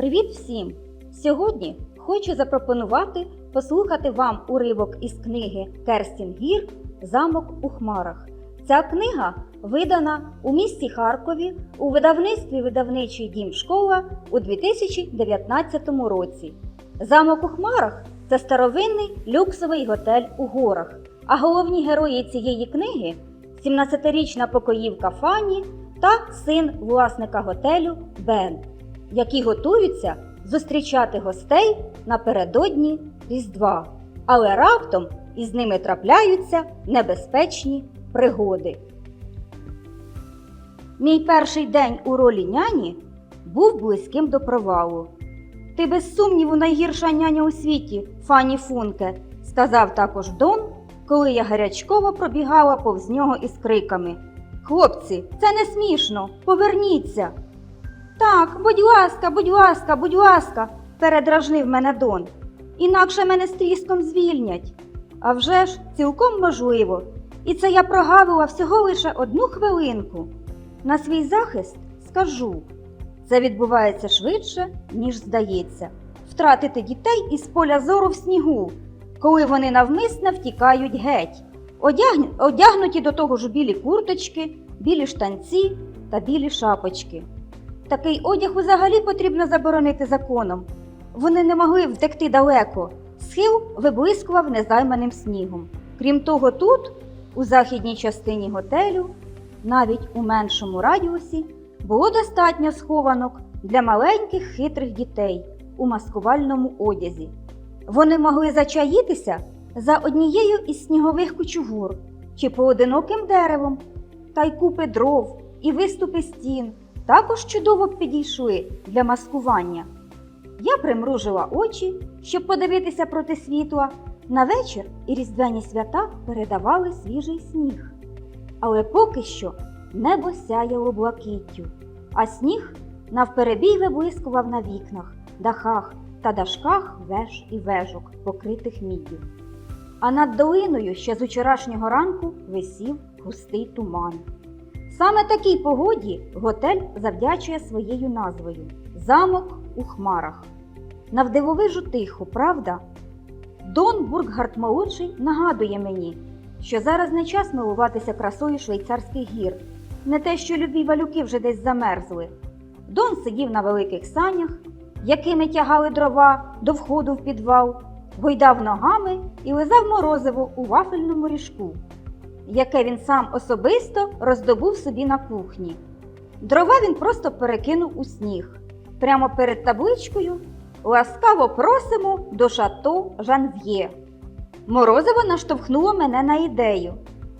Привіт всім! Сьогодні хочу запропонувати послухати вам уривок із книги Керстін Гір Замок у хмарах. Ця книга видана у місті Харкові у видавництві видавничий дім школа у 2019 році. Замок у хмарах це старовинний люксовий готель у горах. А головні герої цієї книги 17-річна покоївка Фанні та син власника готелю Бен, які готуються зустрічати гостей напередодні Різдва. Але раптом із ними трапляються небезпечні пригоди. Мій перший день у ролі няні був близьким до провалу. Ти без сумніву найгірша няня у світі, Фані Функе, сказав також Дон, коли я гарячково пробігала повз нього із криками. Хлопці, це не смішно, поверніться. Так, будь ласка, будь ласка, будь ласка, передражнив мене Дон. Інакше мене з тріском звільнять. А вже ж, цілком можливо. І це я прогавила всього лише одну хвилинку. На свій захист скажу. Це відбувається швидше, ніж здається. Втратити дітей із поля зору в снігу, коли вони навмисне втікають геть, одягнуті до того ж білі курточки, білі штанці та білі шапочки. Такий одяг взагалі потрібно заборонити законом. Вони не могли втекти далеко. Схил виблискував незайманим снігом. Крім того, тут, у західній частині готелю, навіть у меншому радіусі, було достатньо схованок для маленьких хитрих дітей у маскувальному одязі. Вони могли зачаїтися за однією із снігових кучугур чи поодиноким деревом, та й купи дров і виступи стін також чудово підійшли для маскування. Я примружила очі, щоб подивитися проти світла. На вечір і різдвяні свята передавали свіжий сніг. Але поки що небо сяяло блакиттю, а сніг навперебій виблискував на вікнах, дахах та дашках веж і вежок, покритих міддю. А над долиною ще з учорашнього ранку висів густий туман. Саме такій погоді готель завдячує своєю назвою Замок у хмарах. Навдивовижу тихо, правда? Дон Бурггард молодший нагадує мені, що зараз не час милуватися красою швейцарських гір, не те, що любі валюки вже десь замерзли. Дон сидів на великих санях, якими тягали дрова до входу в підвал, гойдав ногами і лизав морозиво у вафельному ріжку, яке він сам особисто роздобув собі на кухні. Дрова він просто перекинув у сніг. Прямо перед табличкою ласкаво просимо до шато Жанв'є. Морозиво наштовхнуло мене на ідею.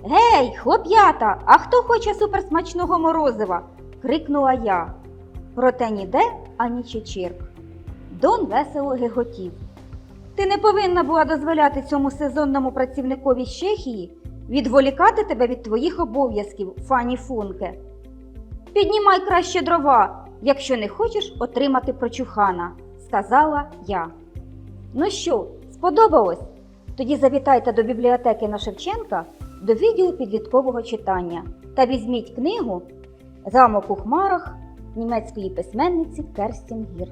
Гей, хлоп'ята, а хто хоче суперсмачного морозива? крикнула я. Проте ніде ані чечірк. Дон весело геготів. Ти не повинна була дозволяти цьому сезонному працівникові з Чехії відволікати тебе від твоїх обов'язків, Фані Функе. Піднімай краще дрова, якщо не хочеш отримати прочухана, сказала я. Ну що, сподобалось? Тоді завітайте до бібліотеки на Шевченка до відділу підліткового читання та візьміть книгу Замок у хмарах німецької письменниці Керстін Гір.